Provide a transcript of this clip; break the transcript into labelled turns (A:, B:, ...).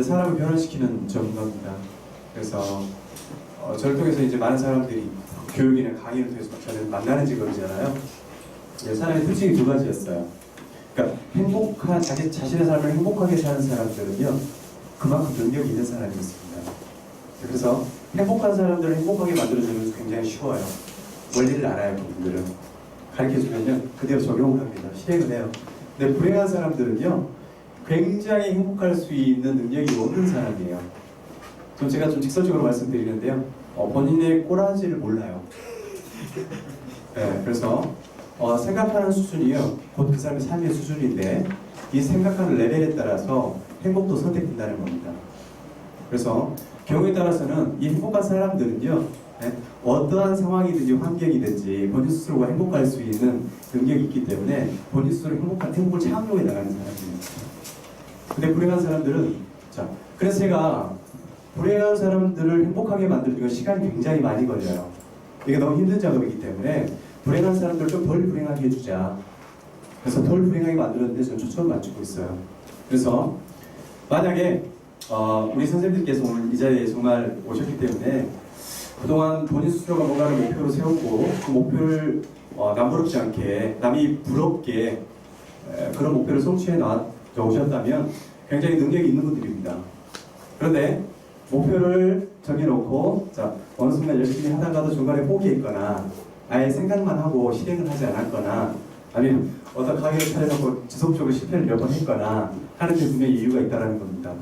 A: 이제 사람을 변화시키는 전문가입니다. 그래서 어, 저를 통해서 이제 많은 사람들이 교육이나 강의를 통해서 저는 만나는 직업이잖아요. 이제 사람의 특징이 두 가지였어요. 그러니까 행복한 자기 자신의 삶을 행복하게 사는 사람들은요 그만큼 능력이 있는 사람이었습니다. 그래서 행복한 사람들을 행복하게 만들어주는 것이 굉장히 쉬워요. 원리를 알아요, 그분들은. 가르쳐주면요 그대로 적용을 합니다. 실행을 해요. 근데 불행한 사람들은요 굉장히 행복할 수 있는 능력이 없는 사람이에요. 좀 제가 좀 직설적으로 말씀드리는데요. 어, 본인의 꼬라지를 몰라요. 네, 그래서 어, 생각하는 수준이요. 곧 그 사람의 삶의 수준인데 이 생각하는 레벨에 따라서 행복도 선택된다는 겁니다. 그래서 경우에 따라서는 이 행복한 사람들은요. 네, 어떠한 상황이든지 환경이든지 본인 스스로가 행복할 수 있는 능력이 있기 때문에 본인 스스로 행복한 행복을 창조해 나가는 사람입니다. 근데 불행한 사람들은 자 그래서 제가 불행한 사람들을 행복하게 만들기 위해 시간이 굉장히 많이 걸려요. 이게 너무 힘든 작업이기 때문에 불행한 사람들을 좀덜 불행하게 해주자. 그래서 덜 불행하게 만들었는데 저는 초점을 맞추고 있어요. 그래서 만약에 어, 우리 선생님들께서 오늘 이 자리에 정말 오셨기 때문에 그동안 본인 스스로가 뭔가를 목표로 세웠고 그 목표를 어, 남부럽지 않게 남이 부럽게 에, 그런 목표를 성취해 나 오셨다면 굉장히 능력이 있는 분들입니다. 그런데 목표를 정해놓고 자 어느 순간 열심히 하다가도 중간에 포기했거나 아예 생각만 하고 실행을 하지 않았거나 아니면 어떤 가게를 차려놓고 지속적으로 실패를 몇 번 했거나 하는 데 분명히 이유가 있다는 겁니다.